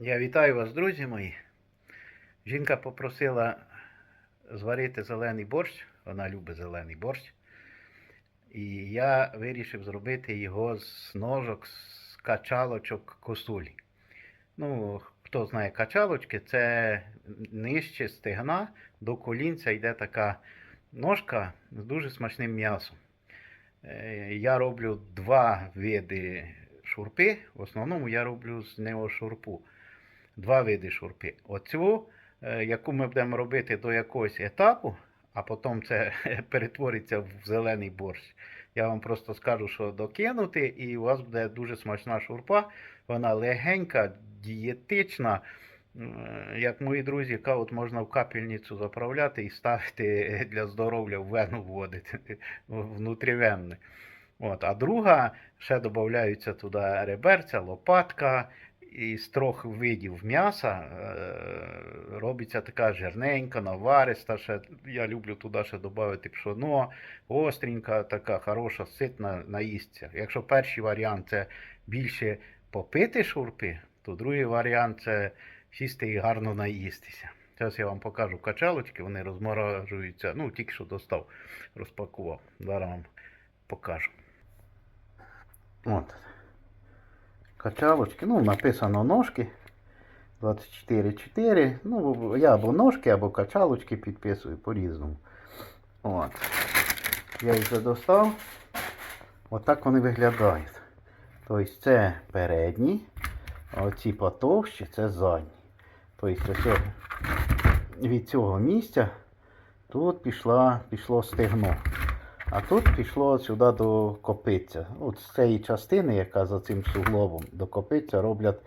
Я вітаю вас, друзі мої. Жінка попросила зварити зелений борщ. Вона любить зелений борщ. І я вирішив зробити його з ножок, з качалочок косулі. Ну, хто знає качалочки, це нижче стегна до колінця йде така ножка з дуже смачним м'ясом. Е, Я роблю два види шурпи. В основному я роблю з нього шурпу. Два види шурпи. Оцю, е, яку ми будемо робити до якогось етапу, а потім це перетвориться в зелений борщ. Я вам просто скажу, що докинути, і у вас буде дуже смачна шурпа. Вона легенька, дієтична. Е, Як мої друзі кажуть, можна в капельницю заправляти і ставити для здоров'я в вену вводити внутрівенне. От. А друга, ще додаються туди реберця, лопатка, і з трьох видів м'яса е, робиться така жирненька, навариста. Ще, я люблю туди ще додати пшоно, остренька, така хороша, ситна наїсться. Якщо перший варіант це більше попити шурпи, то другий варіант це сісти і гарно наїстися. Зараз я вам покажу качалочки, вони розморажуються. Ну, тільки що достав, розпакував. Зараз вам покажу. От. Качалочки, ну, написано ножки. 24,4. Ну, я або ножки, або качалочки підписую по-різному. От. Я їх вже достав. Отак вони виглядають. Тобто це передні, а оці потовщі це задні. Тобто ось від цього місця тут пішла, пішло стегно. А тут пішло сюди до копиця. От з цієї частини, яка за цим суглобом до копиця, роблять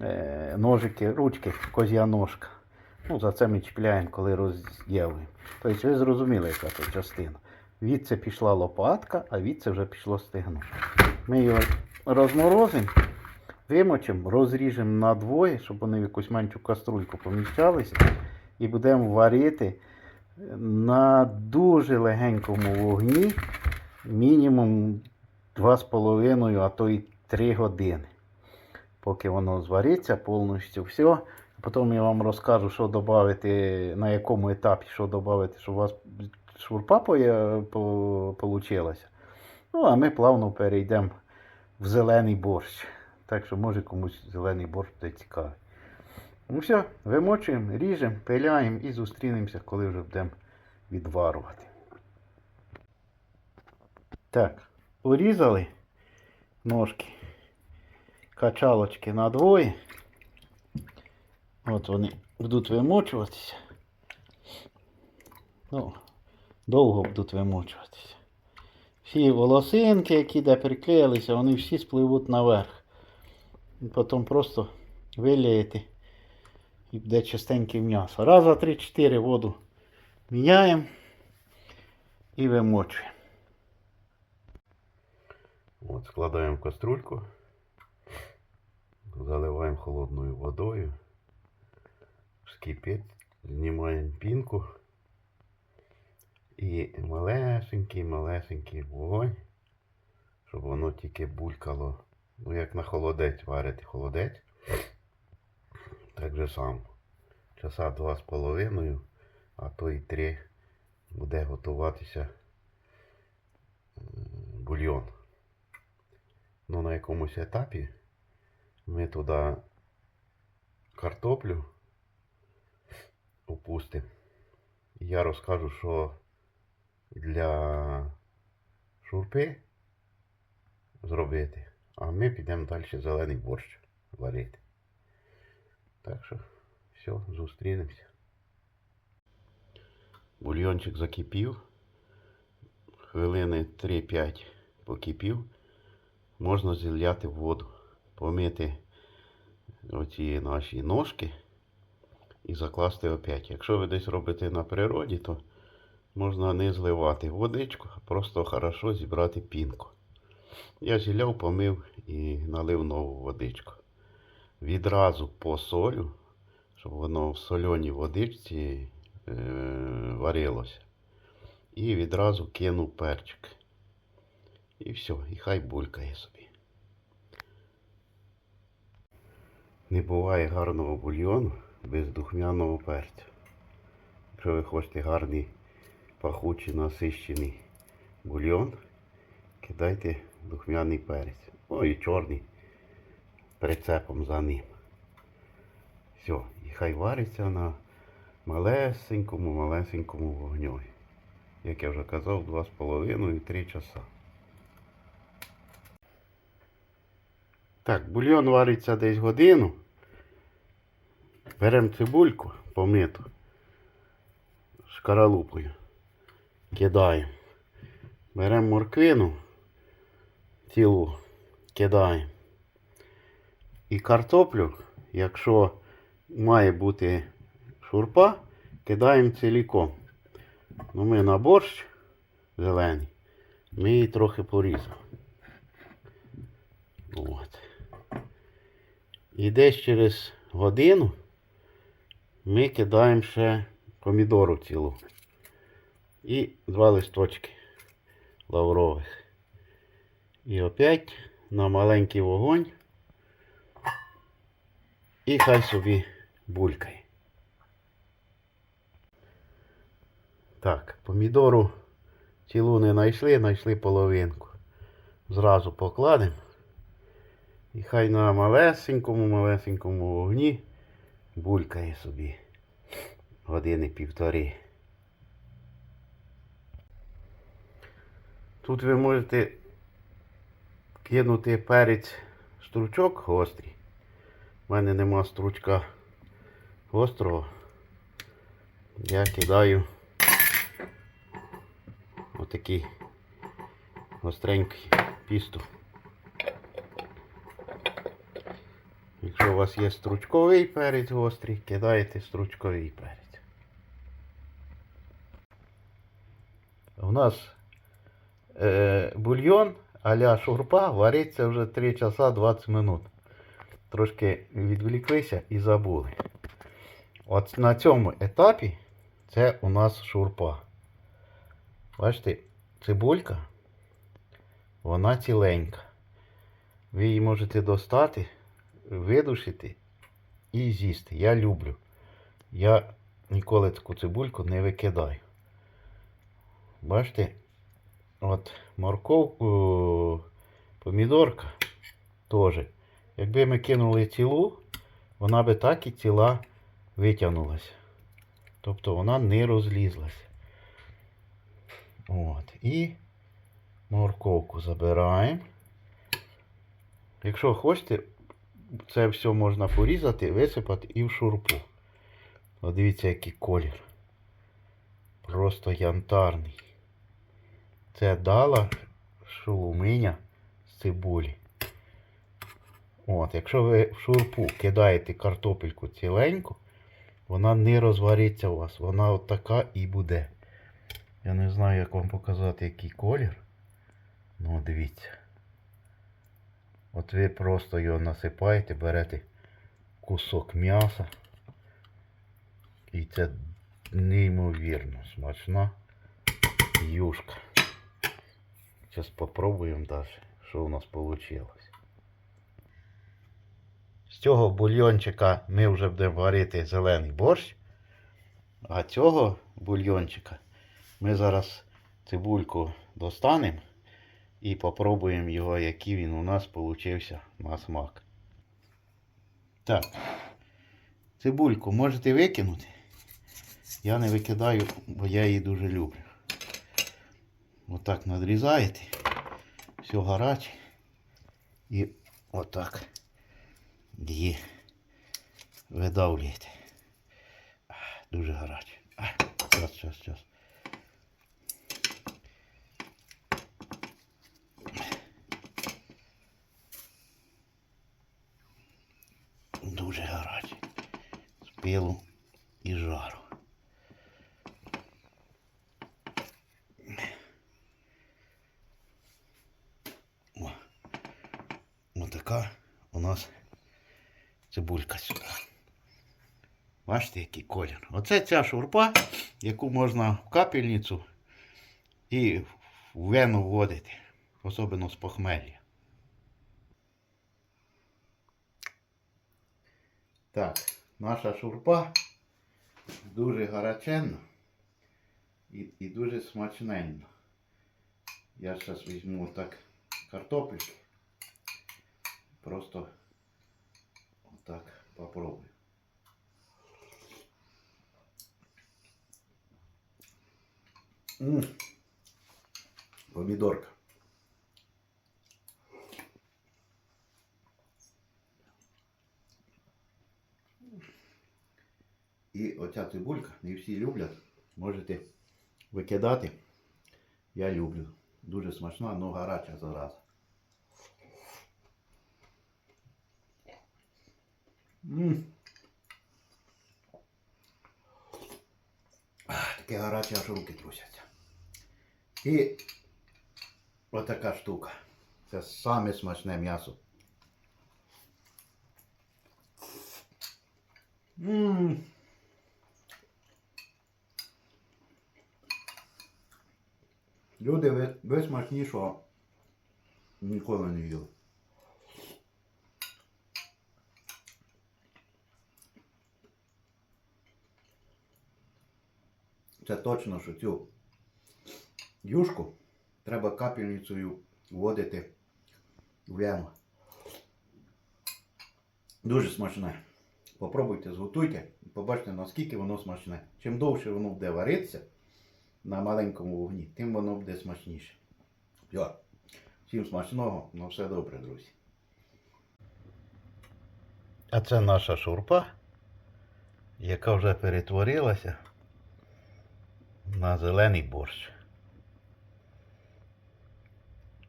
е, ножики, ручки, козя ножка. Ну, за це ми чіпляємо, коли розділуємо. Тобто ви зрозуміли, яка це частина. Відце пішла лопатка, а відце вже пішло стегно. Ми його розморозимо, вимочимо, розріжемо на двоє, щоб вони в якусь меншу каструльку поміщалися. І будемо варити на дуже легенькому вогні, мінімум 2,5, а то й 3 години. Поки воно звариться повністю все. Потім я вам розкажу, що додати, на якому етапі що додати, щоб у вас шурпа вийшла. Ну, а ми плавно перейдемо в зелений борщ. Так що може комусь зелений борщ буде цікавий. Ну все, вимочуємо, ріжемо, пиляємо і зустрінемося, коли вже будемо відварувати. Так, урізали ножки, качалочки на двоє. От вони будуть вимочуватися. Ну, довго будуть вимочуватися. Всі волосинки, які де приклеїлися, вони всі спливуть наверх. І потім просто вилієте і буде чистеньке м'ясо. Раз, два, три, чотири воду міняємо і вимочуємо. От, складаємо каструльку, заливаємо холодною водою, вскипить, знімаємо пінку і малесенький-малесенький вогонь, щоб воно тільки булькало. Ну, як на холодець варити холодець. Так же само. Часа два з половиною, а то і три буде готуватися е, бульйон. Ну на якомусь етапі ми туди картоплю опустимо. Я розкажу, що для шурпи зробити, а ми підемо далі зелений борщ варити. Так що, все, зустрінемося. Бульйончик закипів. Хвилини 3-5 покипів. Можна зіляти воду, помити оці наші ножки і закласти опять. Якщо ви десь робите на природі, то можна не зливати водичку, а просто хорошо зібрати пінку. Я зіляв, помив і налив нову водичку. Відразу посолю, щоб воно в соленій водичці е, варилося. І відразу кинув перчик. І все, і хай булькає собі. Не буває гарного бульйону без духмяного перцю. Якщо ви хочете гарний пахучий насищений бульйон, кидайте духмяний перець. О, і чорний прицепом за ним. Все, і хай вариться на малесенькому, малесенькому вогню. Як я вже казав, 2,5-3 часа. Так, бульйон вариться десь годину. Беремо цибульку помиту шкаралупою. Кидаємо. Беремо морквину цілу, кидаємо. І картоплю, якщо має бути шурпа, кидаємо ціліком. Ну, ми на борщ зелений, ми її трохи порізали. От. І десь через годину ми кидаємо ще помідору цілу. І два листочки лаврових. І опять на маленький вогонь. І хай собі булькає. Так, помідору цілу не знайшли, знайшли половинку. Зразу покладемо. І хай на малесенькому, малесенькому вогні булькає собі години півтори. Тут ви можете кинути перець стручок гострий. У мене нема стручка гострого. Я кидаю отакий гостренький пісту. Якщо у вас є стручковий перець гострий, кидаєте стручковий перець. У нас е, бульйон а-ля шурпа вариться вже 3 часа 20 минут. Трошки відволіклися і забули. От на цьому етапі це у нас шурпа. Бачите, цибулька, вона ціленька. Ви її можете достати, видушити і з'їсти. Я люблю. Я ніколи таку цибульку не викидаю. Бачите, от морковку, помідорка теж. Якби ми кинули цілу, вона би так і ціла витягнулася. Тобто вона не розлізлася. От. І морковку забираємо. Якщо хочете, це все можна порізати, висипати і в шурпу. От дивіться, який колір. Просто янтарний. Це дала шолуминя з цибулі. От, якщо ви в шурпу кидаєте картопельку ціленьку, вона не розвариться у вас. Вона от така і буде. Я не знаю, як вам показати, який колір. Ну, дивіться. От ви просто його насипаєте, берете кусок м'яса. І це неймовірно смачна юшка. Зараз спробуємо далі, що у нас вийшло. Цього бульйончика ми вже будемо варити зелений борщ. А цього бульйончика ми зараз цибульку достанемо і попробуємо його, який він у нас получився на смак. Так, цибульку можете викинути. Я не викидаю, бо я її дуже люблю. Отак надрізаєте. Все гаряче. І отак її видавлюєте. Дуже гаряче. Зараз, зараз, зараз. Дуже гаряче. З пилу і жару. О, отака у нас цибулька сюди. Бачите, який колір. Оце ця шурпа, яку можна в капельницю і в вену вводити, особливо з похмелля. Так, наша шурпа дуже гаряченна і, і дуже смачненна. Я зараз візьму так картопельки. Просто отак попробую. М. Помідорка. І оця цибулька, не всі люблять. Можете викидати. Я люблю. Дуже смачна, але гаряча зараза. Ах, Таке аж руки трусяться. І отака штука. Це саме смачне м'ясо. Ммм. Люди, ви, ви смачнішого ніколи не їли. Це точно, що цю юшку треба капельницею вводити в яму. Дуже смачне. Попробуйте, зготуйте і побачите, наскільки воно смачне. Чим довше воно буде варитися на маленькому вогні, тим воно буде смачніше. Все. Всім смачного, на все добре, друзі. А це наша шурпа, яка вже перетворилася на зелений борщ.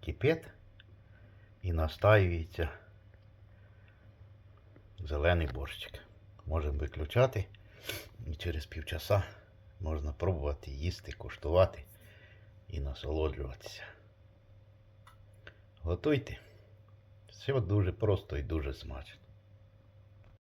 Кипить і настаюється зелений борщик. Можемо виключати і через півчаса можна пробувати їсти, куштувати і насолоджуватися. Готуйте. Все дуже просто і дуже смачно.